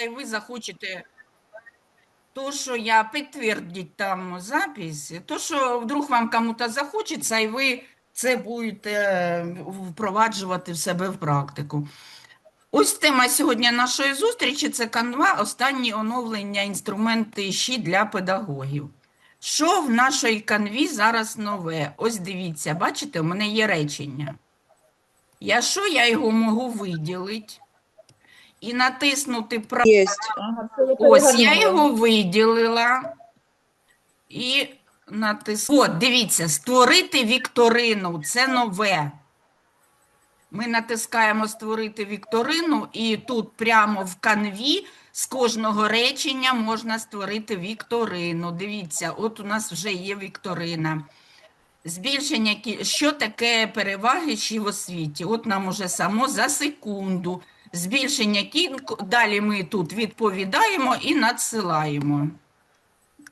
і ви захочете то, що я підтвердить там запись, то, що вдруг вам кому-то захочеться, і ви це будете е, впроваджувати в себе в практику. Ось тема сьогодні нашої зустрічі це канва, останні оновлення інструменти ще для педагогів. Що в нашій канві зараз нове? Ось дивіться, бачите, у мене є речення. Я що я його можу виділити і натиснути право. Ага, Ось я його виділила і натиснула. От, дивіться, створити вікторину це нове. Ми натискаємо створити вікторину, і тут прямо в канві з кожного речення можна створити вікторину. Дивіться, от у нас вже є вікторина. Збільшення, що таке переваги ще в освіті? От нам уже само за секунду. Збільшення кінку, далі ми тут відповідаємо і надсилаємо.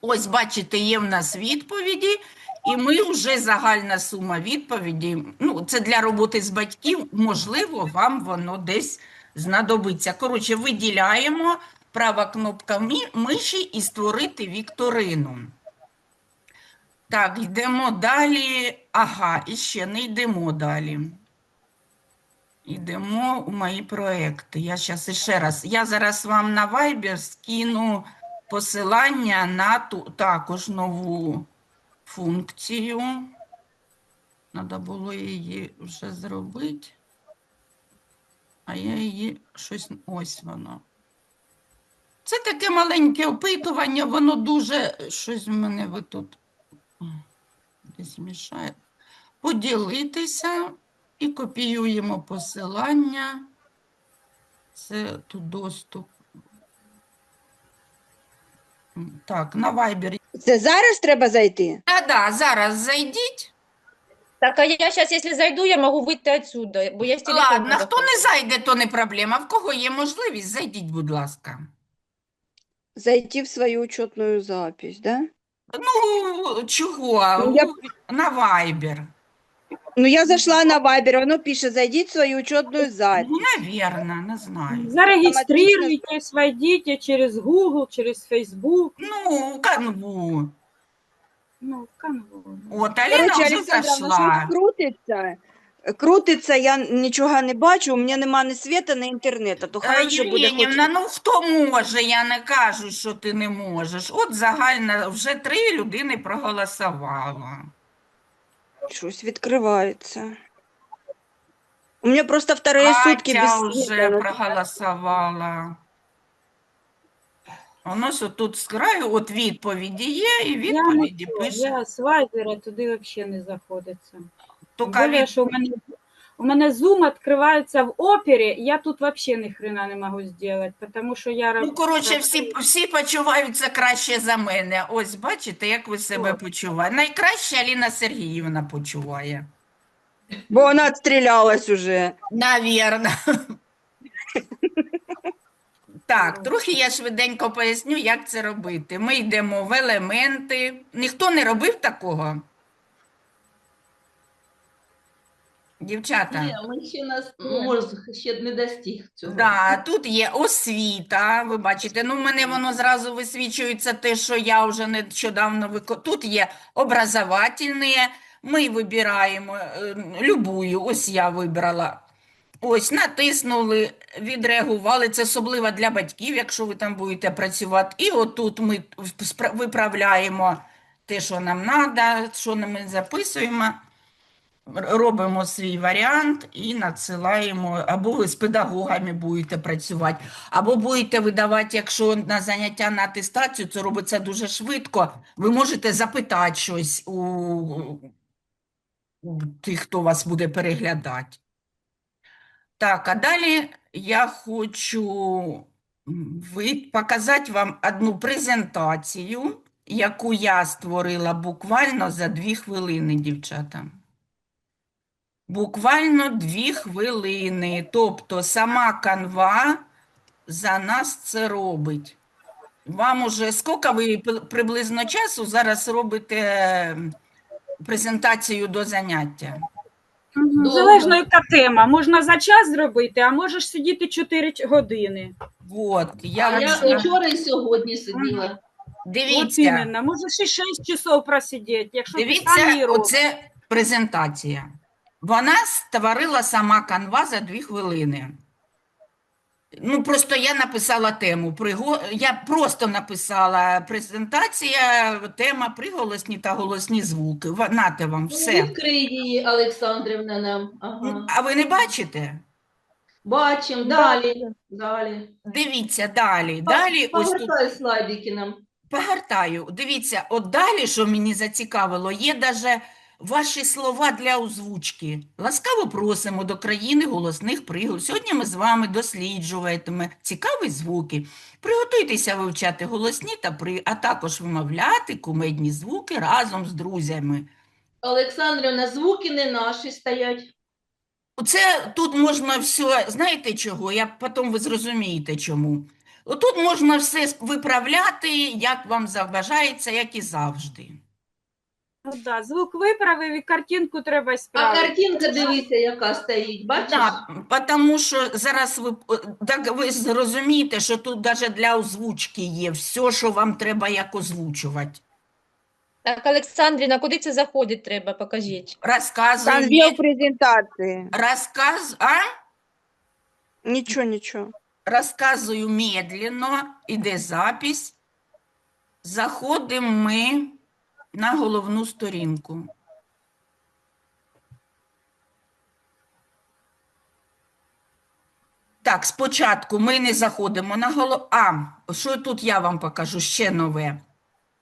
Ось, бачите, є в нас відповіді, і ми вже загальна сума відповіді. Ну, це для роботи з батьків, можливо, вам воно десь знадобиться. Коротше, виділяємо права кнопка миші і створити вікторину. Так, йдемо далі. Ага, і ще не йдемо далі. Йдемо у мої проекти. Я зараз іще раз. Я зараз вам на Viber скину посилання на ту також нову функцію. Треба було її вже зробити. А я її щось. Ось воно. Це таке маленьке опитування, воно дуже щось в мене ви тут десь мішає. Поділитися і копіюємо посилання. Це тут доступ. Так, на Viber. Це зараз треба зайти? А, да, зараз зайдіть. Так, а я сейчас, если зайду, я могу выйти отсюда, бо я Ладно, хто не зайде, то не проблема. В кого є можливість, зайдіть, будь ласка. Зайти в свою учетную запись, да? Ну, чого? Ну, я- На Viber. Ну, я зайшла на Viber, воно пише, зайдіть в свою учетную запись. Ну, навірно, не знаю. Зарегистрируйтесь, войдите через Google, через Facebook. Ну, канву. Ну, канву. От, Аліна Короче, вже Олександра, зайшла. щось крутиться. Крутиться, я нічого не бачу, у мене нема ні світа, ні інтернету, то хай вже буде хоч... Євгенівна, ну хто може, я не кажу, що ти не можеш. От загально вже три людини проголосувало. Щось відкривається. У мене просто вторые сутки Катя уже вже света. проголосувала. Воно що тут з краю, от відповіді є, і відповіді пише. я з вайбера туди взагалі не заходиться. Тільки Более, від- що у мене, у мене Zoom відкривається в опері, я тут взагалі ні хрена не можу зробити, тому що я Ну, коротше, всі, всі почуваються краще за мене. Ось, бачите, як ви себе почуваєте. Найкраще Аліна Сергіївна почуває. Бо вона відстрілялась уже. Навірно. Так, трохи я швиденько поясню, як це робити. Ми йдемо в елементи. Ніхто не робив такого? Дівчата. Ні, ми ще нас мозг ще не достиг цього. Да, тут є освіта, ви бачите, ну в мене воно зразу висвічується те, що я вже нещодавно виконувала. Тут є образовательне, ми вибираємо е, любую, ось я вибрала. Ось, натиснули, відреагували. Це особливо для батьків, якщо ви там будете працювати. І отут ми виправляємо те, що нам треба, що ми записуємо. Робимо свій варіант і надсилаємо, або ви з педагогами будете працювати, або будете видавати, якщо на заняття на атестацію, це робиться дуже швидко. Ви можете запитати щось у, у тих, хто вас буде переглядати. Так, а далі я хочу показати вам одну презентацію, яку я створила буквально за дві хвилини, дівчата. Буквально дві хвилини. Тобто сама канва за нас це робить. Вам уже скільки ви приблизно часу зараз робите презентацію до заняття? Залежно, яка тема. Можна за час зробити, а можеш сидіти 4 години. От, я, А я вчора і сьогодні сиділа. Дивіться, іменно. Можеш і 6 часов просидіти, якщо ти дивіться, робиш. оце презентація. Вона створила сама канва за дві хвилини. Ну, просто я написала тему. Я просто написала презентація, тема приголосні та голосні звуки. Нате вам все. Ну, Відкрий її, Олександрівна, нам. Ага. А ви не бачите? Бачимо, далі. Далі. Дивіться далі. Далі ось тут слайдики нам. погортаю. Дивіться, от далі, що мені зацікавило, є даже ваші слова для озвучки. Ласкаво просимо до країни голосних приголосів. Сьогодні ми з вами досліджуватиме цікаві звуки. Приготуйтеся вивчати голосні та при, а також вимовляти кумедні звуки разом з друзями. Олександрівна, звуки не наші стоять. Це тут можна все, знаєте чого? Я потім ви зрозумієте чому. Тут можна все виправляти, як вам забажається, як і завжди. Ну, да. Звук виправив і картинку треба А справити. картинка, дивіться, яка стоїть. Бачиш? Так, тому що зараз ви, так ви зрозумієте, що тут навіть для озвучки є все, що вам треба як озвучувати. Так, Олександріна, куди це заходить треба, покажіть. Там є в мед- презентації. розказ, а? Нічого, нічого. Розказую медленно, іде запись. Заходимо ми на головну сторінку. Так, спочатку ми не заходимо на голову. А, що тут я вам покажу ще нове.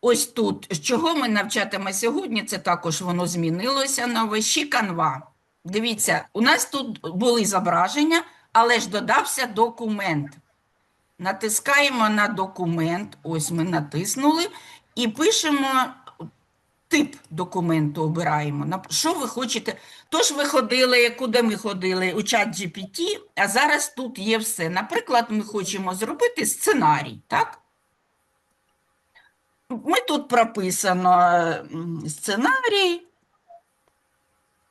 Ось тут, чого ми навчатиме сьогодні, це також воно змінилося нове. Ще канва. Дивіться, у нас тут були зображення, але ж додався документ. Натискаємо на документ, ось ми натиснули, і пишемо тип документу, обираємо. Що ви хочете? Тож ви ходили, куди ми ходили? У чат GPT, а зараз тут є все. Наприклад, ми хочемо зробити сценарій, так? Ми тут прописано сценарій.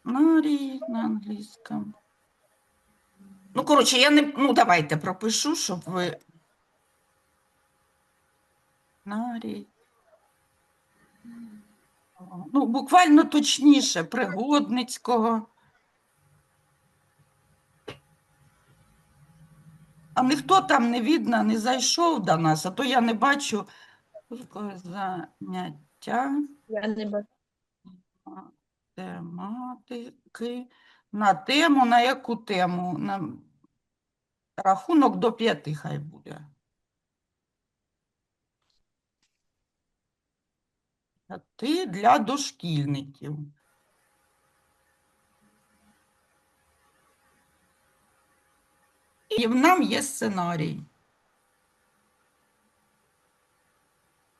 Сценарій на англійському. Ну, коротше, я не. Ну, давайте пропишу, щоб ви. Сценарій. Ну, буквально точніше, пригодницького. А ніхто там не видно, не зайшов до нас, а то я не бачу заняття Я не бачу. тематики. На тему, на яку тему? На рахунок до п'яти хай буде. П'яти для дошкільників. І в нам є сценарій.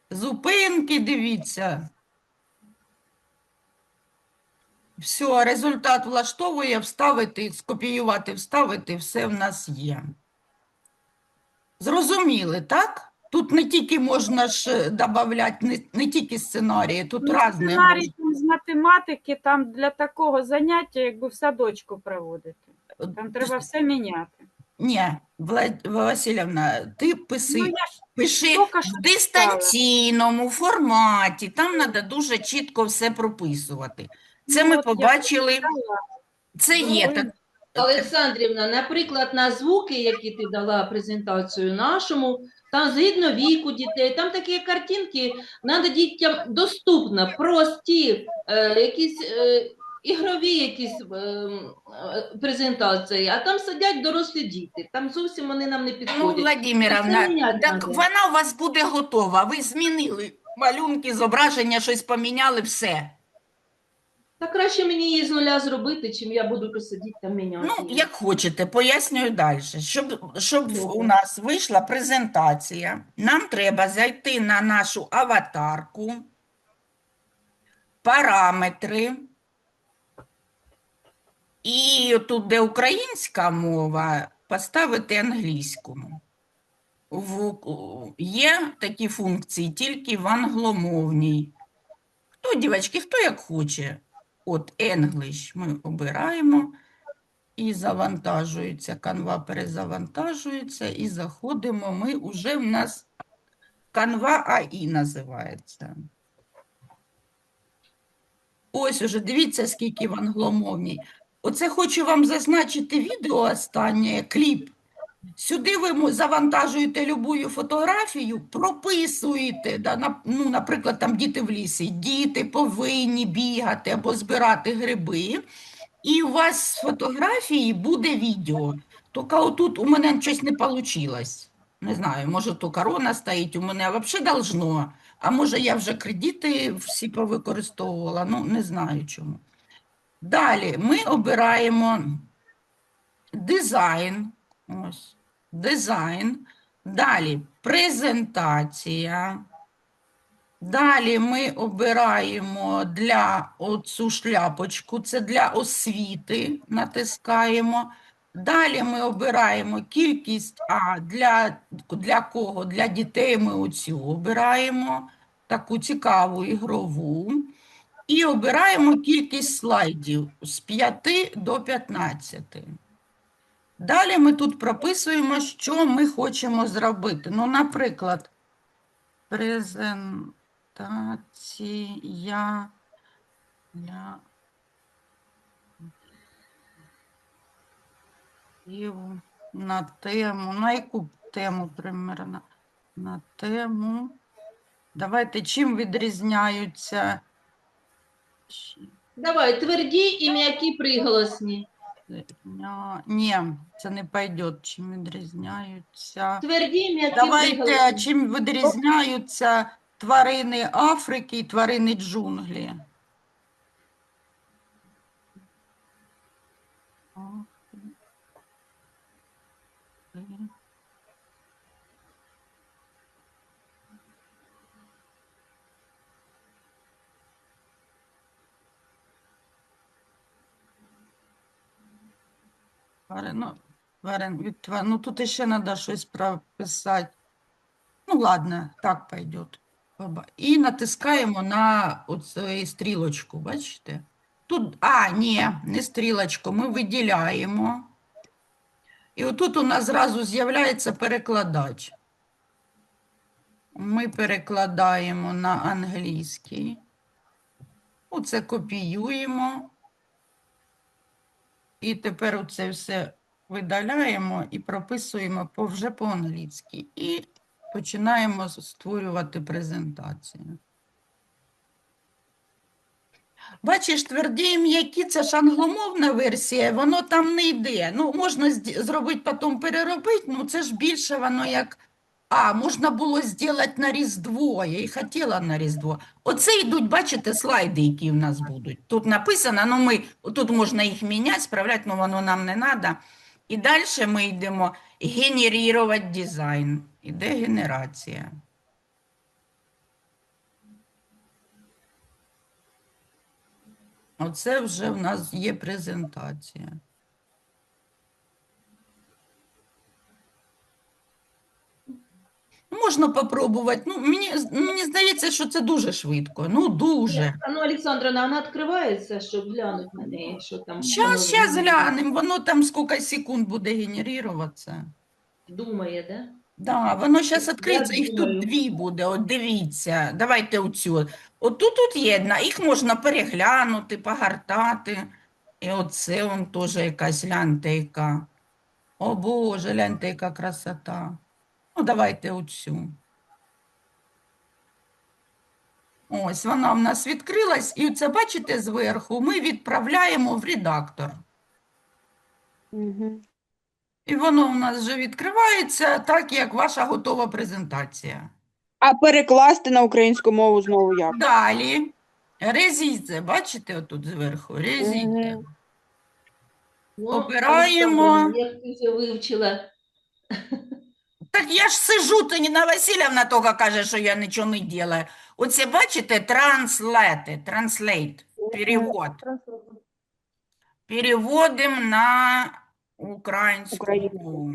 Зупинки, дивіться. Все, результат влаштовує, вставити, скопіювати, вставити, все в нас є. Зрозуміли, так? Тут не тільки можна ж додати, не, не тільки сценарії, тут Ну, різні. Сценарій там з математики, там для такого заняття, якби в садочку проводити. Там треба все міняти. Ні, Влад... Васильівна, ти писи, Ну, я ж пиши тільки що в дистанційному форматі, там треба дуже чітко все прописувати. Це Ну, ми от я побачили, сказала. це є Ну, так. Олександрівна, наприклад, на звуки, які ти дала презентацію нашому, там згідно віку дітей, там такі картинки, треба дітям доступно, прості, е, якісь е, ігрові якісь е, е, презентації, а там сидять дорослі діти, там зовсім вони нам не Ну, підходять. Владимировна, міняти так надо. вона у вас буде готова. Ви змінили малюнки, зображення, щось поміняли, все. Та краще мені її з нуля зробити, чим я буду посидіти там міняти. Ну, як хочете, пояснюю далі. Щоб, щоб у нас вийшла презентація, нам треба зайти на нашу аватарку, параметри. І тут, де українська мова, поставити англійську. В, є такі функції тільки в англомовній. Хто, дівчатки, хто як хоче. От English ми обираємо і завантажується. Канва перезавантажується і заходимо. Ми вже в нас Canva AI називається. Ось уже дивіться, скільки в англомовній. Оце хочу вам зазначити відео останнє, кліп. Сюди ви завантажуєте любую фотографію, прописуєте, да, на- ну, наприклад, там діти в лісі, діти повинні бігати або збирати гриби, і у вас з фотографії буде відео. Тільки отут у мене щось не вийшло. Не знаю, може то корона стоїть, у мене а взагалі должно, а може я вже кредити всі повикористовувала, ну не знаю чому. Далі ми обираємо дизайн. Ось, дизайн. Далі презентація. Далі ми обираємо для оцю шляпочку, це для освіти, натискаємо. Далі ми обираємо кількість, а для, для кого? Для дітей ми оцю обираємо, таку цікаву ігрову. І обираємо кількість слайдів з 5 до 15. Далі ми тут прописуємо, що ми хочемо зробити. Ну, наприклад, презентація для на тему. На яку тему примерно? На тему. Давайте чим відрізняються. Давай, тверді і м'які приголосні. Ні, це не пойде. Чим відрізняються. Тверді м'які Давайте, приголосні. чим відрізняються тварини Африки і тварини джунглі? Африки. Ну, тварин, ну тут ще треба щось прописати. Ну, ладно, так пойдет. І натискаємо на оцю стрілочку, бачите? Тут, а, ні, не стрілочку, ми виділяємо. І отут у нас зразу з'являється перекладач. Ми перекладаємо на англійський. Оце копіюємо. І тепер оце все видаляємо і прописуємо вже по-англійськи. І починаємо створювати презентацію. Бачиш, тверді і м'які, це ж англомовна версія, воно там не йде. Ну, можна зробити, потім переробити, ну це ж більше воно як. А, можна було зробити на Різдво, я і хотіла на Різдво. Оце йдуть, бачите, слайди, які в нас будуть. Тут написано, ну ми, тут можна їх міняти, справляти, але воно нам не треба. І далі ми йдемо генерувати дизайн. Іде генерація. Оце вже в нас є презентація. Можна попробувати. Ну, мені, мені здається, що це дуже швидко. Ну, дуже. Ну, Олександровна, вона відкривається, щоб глянути на неї, що там. Зараз, воно зараз глянемо, воно там скільки секунд буде генеруватися. Думає, да? Да, воно зараз відкриється, їх думаю. тут дві буде. От дивіться, давайте оцю. От тут є одна, їх можна переглянути, погортати. І оце он теж якась гляньте яка. О Боже, гляньте, яка красота. Ну, давайте оцю. Ось вона в нас відкрилась, і це, бачите, зверху ми відправляємо в редактор. Угу. І воно у нас вже відкривається так, як ваша готова презентація. А перекласти на українську мову знову як? Далі. Резіце, бачите отут зверху? Резіце. Мгм. О, Обираємо. Це вивчила. Так я ж сижу, то Ніна Васильівна тільки каже, що я нічого не роблю. Оце бачите, транслети, транслейт, перевод. Переводимо на українську Українську. мову.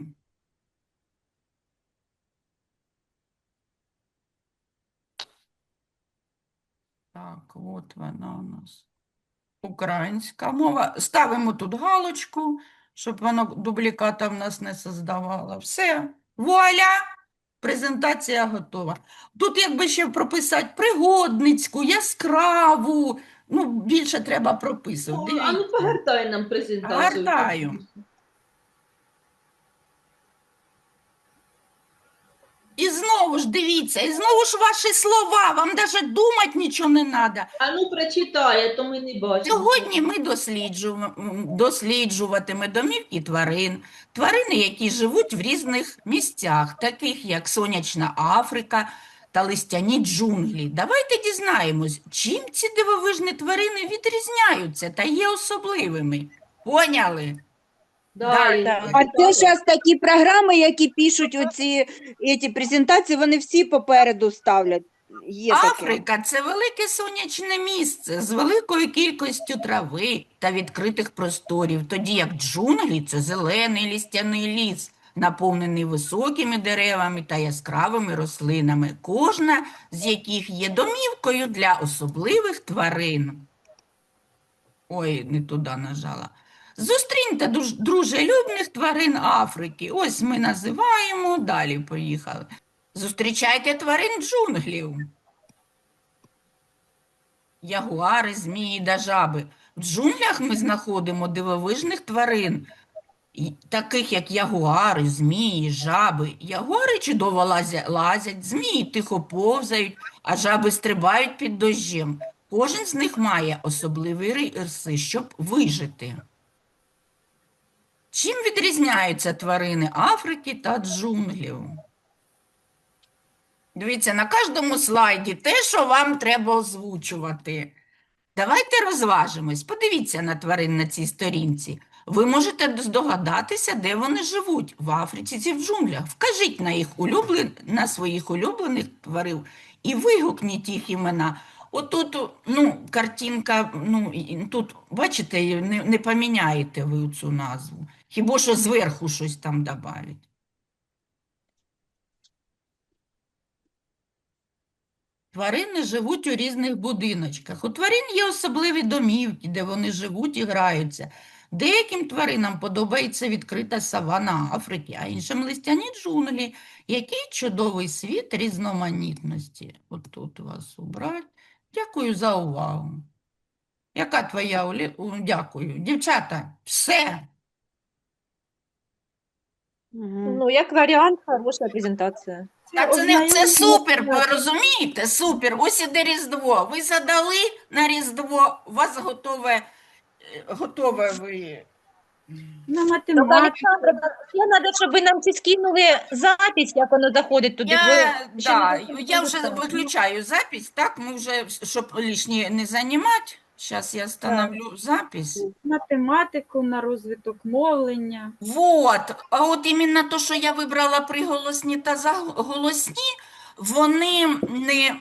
Так, от вона у нас. Українська мова. Ставимо тут галочку, щоб воно дубліката в нас не создавало. Все. Вуаля! Презентація готова. Тут якби ще прописати пригодницьку, яскраву. Ну, більше треба прописувати. А ну погортай нам презентацію. Гортаю. І знову ж дивіться, і знову ж ваші слова, вам навіть думати нічого не треба. А ну прочитай, а то ми не бачимо. Сьогодні ми досліджуємо, досліджуватиме домівки тварин, тварини, які живуть в різних місцях, таких як сонячна Африка та листяні джунглі. Давайте дізнаємось, чим ці дивовижні тварини відрізняються та є особливими. Поняли? Далі. Так. А це зараз такі програми, які пишуть оці ці презентації, вони всі попереду ставлять. Є таке. Африка це велике сонячне місце з великою кількістю трави та відкритих просторів, тоді як джунглі це зелений лістяний ліс, наповнений високими деревами та яскравими рослинами, кожна з яких є домівкою для особливих тварин. Ой, не туди нажала. Зустріньте дружелюбних тварин Африки. Ось ми називаємо, далі поїхали. Зустрічайте тварин джунглів. Ягуари, змії та жаби. В джунглях ми знаходимо дивовижних тварин, таких як ягуари, змії, жаби. Ягуари чудово лазять, змії тихо повзають, а жаби стрибають під дощем. Кожен з них має особливі риси, щоб вижити. Чим відрізняються тварини Африки та джунглів? Дивіться, на кожному слайді те, що вам треба озвучувати. Давайте розважимось. Подивіться на тварин на цій сторінці. Ви можете здогадатися, де вони живуть в Африці чи в джунглях. Вкажіть на їх улюблен... на своїх улюблених тварин і вигукніть їх імена. Отут, ну, картинка, ну, тут, бачите, не, не поміняєте ви цю назву. Хіба що зверху щось там добавить. Тварини живуть у різних будиночках. У тварин є особливі домівки, де вони живуть і граються. Деяким тваринам подобається відкрита савана Африки, а іншим листяні джунглі. Який чудовий світ різноманітності. От тут вас убрать. Дякую за увагу. Яка твоя Олі- Дякую. Дівчата, все. Ну, як варіант, хороша презентація. Та це, не, це супер, ви розумієте? Супер. Ось іде Різдво. Ви задали на Різдво, у вас готове, е, готове ви. На математику. Олександра, ще треба, щоб ви нам ці скинули запись, як воно заходить туди. Я, ще да, не я вже виключаю запись, так, ми вже, щоб лишнє не займати, зараз я встановлю запись. математику на розвиток мовлення. Вот, а от іменно то, що я вибрала приголосні та заголосні, вони не